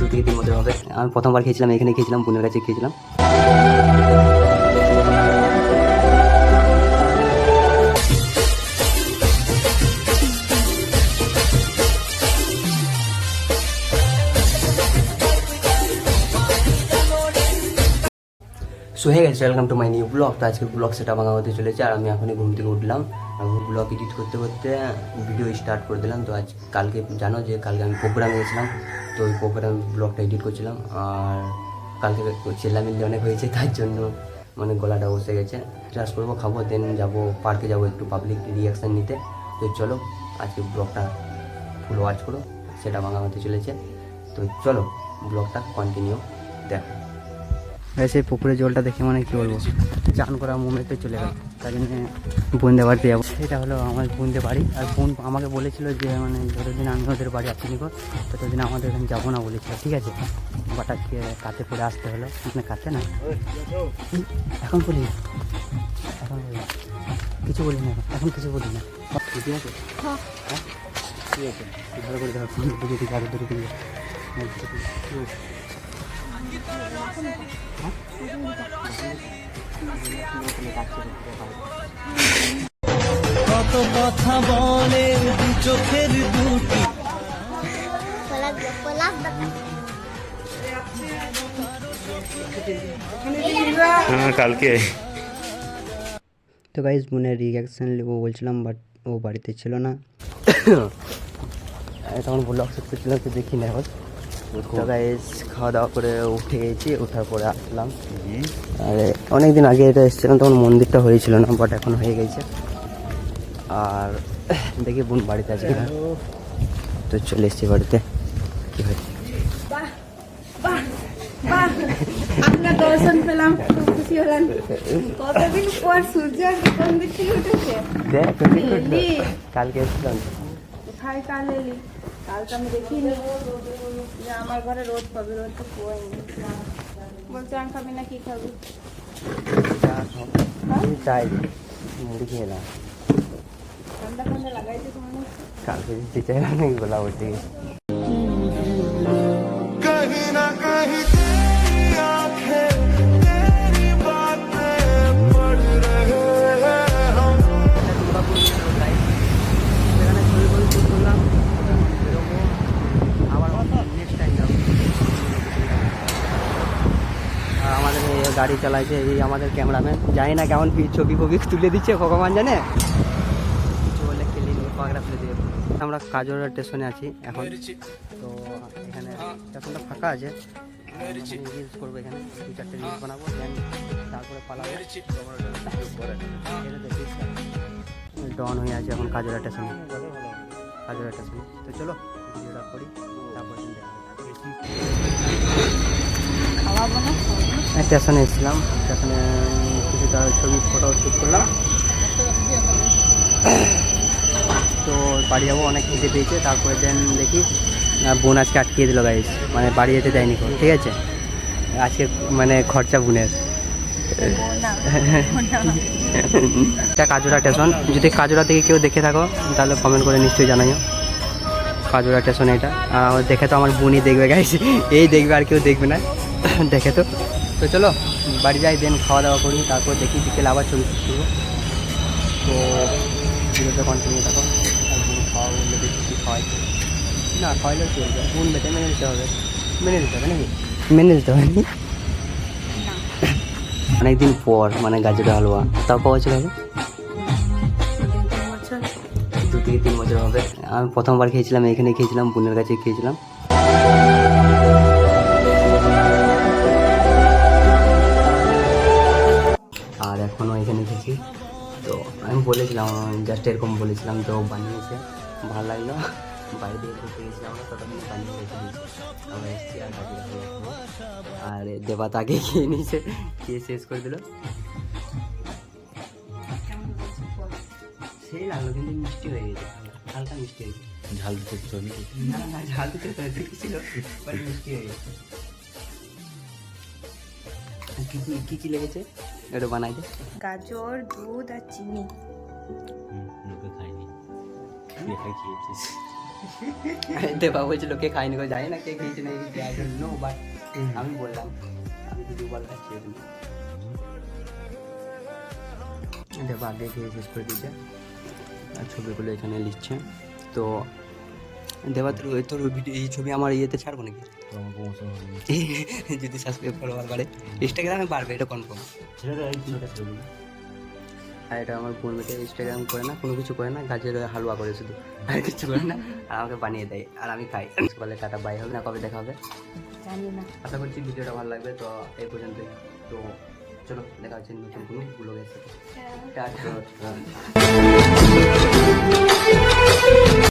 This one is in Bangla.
দু থেকে তিন বছর হবে। আমি প্রথমবার খেয়েছিলাম, এখানে খেয়েছিলাম, বোনের কাছে খেয়েছিলাম। সো হে গেছে welcome to my new blog তো আজকে ব্লগ সেটা ভাঙা হতে চলেছে, আর আমি এখনই ঘুম থেকে উঠলাম। ব্লগ এডিট করতে করতে ভিডিও স্টার্ট করে দিলাম। তো আজ কালকে, জানো যে কালকে আমি প্রোগ্রামে গেছিলাম তো ওই প্রোগ্রাম ব্লগটা এডিট করছিলাম, আর কালকে চেল্লামিল্লি অনেক হয়েছে, তার জন্য মানে গলাটা বসে গেছে। ক্লাস করব, খাব দেন যাব পার্কে যাব একটু পাবলিক রিয়াকশান নিতে। তো চলো, আজকে ব্লগটা ফুল ওয়াচ করো, সেটা ভাঙা হতে চলেছে। তো চলো, ব্লগটা কন্টিনিউ দেখো। সেই পুকুরের জলটা দেখে মানে কি বলব, চান করা মুমেন্টে চলে গেল। তাই জন্য বোনদের বাড়িতে যাব। সেটা হলো আমার বোনদের বাড়ি। আর বোন আমাকে বলেছিল যে মানে যতদিন আমি ওদের বাড়ি আসিনি গো ততদিন আমাদের এখানে যাব না বলেছিল, ঠিক আছে? বাট আজকে কাতে পরে আসতে হলো। মানে কাতে না? এখন বলি এখন বলি কিছু বলি না। এখন। কিছু বলি না। ঠিক আছে? হ্যাঁ? ঠিক আছে। ভালো করে ফোন দিকে, আরও দিকে। কত কথা বলে দু চোখের দুটি. হ্যাঁ কালকে তো গাইজ বোনের রিয়াকশান নেব বলছিলাম বাট ও বাড়িতে ছিল না তখন ব্লগ শুট করছিলাম তো দেখি না এখন তো গাইজ খাওয়া দাওয়া করে উঠে গেছি ওঠার পরে আসলাম। আরে অনেক দিন আগে এটা এসেছিলাম তখন মন্দিরটা হয়েছিল না বাট এখন হয়ে গেছে। আর দেখি বোন বাড়িতে আছে তো চলে এসছি বাড়িতে। কী হয়েছে আপনার দর্শন পেলাম খুব খুশি হলাম। কতদিন পর সূর্য কোন দিক থেকে উঠেছে? কালকে এসেছিলাম। কোথায় কাল এলি। কালকে আমি দেখিনি যে আমার ঘরে রোদ পাবে রোদ তো পোয়াইনি বলছে আম খাবি না কি খাবি আমি চাই মুড়ি খেয়ে না ঠান্ডা ঠান্ডা লাগাইছে তো মনে হচ্ছে কালকে দিতে চাইলাম নাকি গোলা উঠে গেছে গাড়ি চালাইছে এই আমাদের ক্যামেরাম্যান। জানি না কেমন ফি- ছবি ফবি তুলে দিচ্ছে ভগবান জানে। বলে খেলি নিয়ে ফেলে দিয়ে আমরা কাজরা স্টেশনে আছি এখন। তো এখানে স্টেশনটা ফাঁকা আছে। রিলস করব এখানে, দু চারটে রিলস বানাবো তারপরে পালাবো। ডন হয়ে আছে এখন কাজরা স্টেশনে। কাজরা স্টেশনে। তো চলো, ভিডিওটা করি, তারপর দেখা স্টেশনে এসেছিলাম স্টেশনে কিছুটা ছবি ফটো শ্যুট করলাম। তো বাড়ি যাব, অনেক খিদে পেয়েছে, তারপরে দেন দেখি বোন আজকে আটকিয়ে দিল গাইস মানে বাড়ি যেতে দেয়নি ঠিক আছে? আজকে মানে খরচা বোনের। এটা কাজরা স্টেশন যদি কাজরা থেকে কেউ দেখে থাকো, তাহলে কমেন্ট করে নিশ্চয়ই জানাইও। কাজুরা স্টেশন এটা। দেখে তো আমার বোনই দেখবে গাইস এই দেখবে আর কেউ দেখবে না। দেখে তো। তো চলো বাড়ি যাই দেন খাওয়া দাওয়া করি তারপর দেখি বিকেলে আবার ছবি করব তো ভিডিওটা কন্টিনিউ থাকো খাওয়া বললে দেখি কী খাওয়াই না খাওয়াইলেও চলবে বোন বেটে মেনে নিতে হবে। মেনে নিতে হবে নাকি? মেনে নিতে হবে নাকি? অনেকদিন পর মানে গাজরের হালুয়া। তাও পাওয়া ছিল হবে? দু থেকে তিন বছর হবে। আমি প্রথমবার খেয়েছিলাম এখানে খেয়েছিলাম বোনের কাছে খেয়েছিলাম। বলেছিলাম জাস্ট এরকম বলেছিলাম তো বানিয়েছে ভালো লাগল। বাইরে থেকে ঘুরতে গেছিলাম ততক্ষণ বানিয়ে রেখে দিয়েছি। আমরা এসেছি আর আর দেবা তাকে খেয়ে নিয়েছে খেয়ে শেষ করে দিল। সেই লাগল কিন্তু মিষ্টি হয়ে গেছে। হালকা মিষ্টি হয়ে গেছে ঝাল দিতে না না ঝাল দিতে বাট মিষ্টি হয়ে গেছে। আর কি কি কি কি লেগেছে? এটা বানাইতে গাজর দুধ আর চিনি। খেয়েছিস দেবা বলছিল কে খায়নি করে জানি না কে খেয়েছে না নো বাট আমি বললাম আমি তো দুবার খাচ্ছি দেবা আগে খেয়ে শেষ করে দিয়েছে আর ছবিগুলো এখানে লিখছে তো দেবা তোর তোর ভিডিও এই ছবি আমার ইয়েতে ছাড়বো নাকি যদি সাবস্ক্রাইব ফলোয়ার বাড়ে ইনস্টাগ্রামে বাড়বে এটা কনফার্ম আর এটা আমার বোন মেয়েটা ইনস্টাগ্রাম করে না কোনো কিছু করে না গাছের হালুয়া করে শুধু। আর কিছু করে না আর আমাকে বানিয়ে দেয় আর আমি খাই। বলে টাটা বাই হবে না কবে দেখা হবে? জানি না। আশা করছি ভিডিওটা ভালো লাগবে তো এই পর্যন্ত তো চলো দেখা হচ্ছে নতুন কোনো ব্লগের সাথে। টাটা।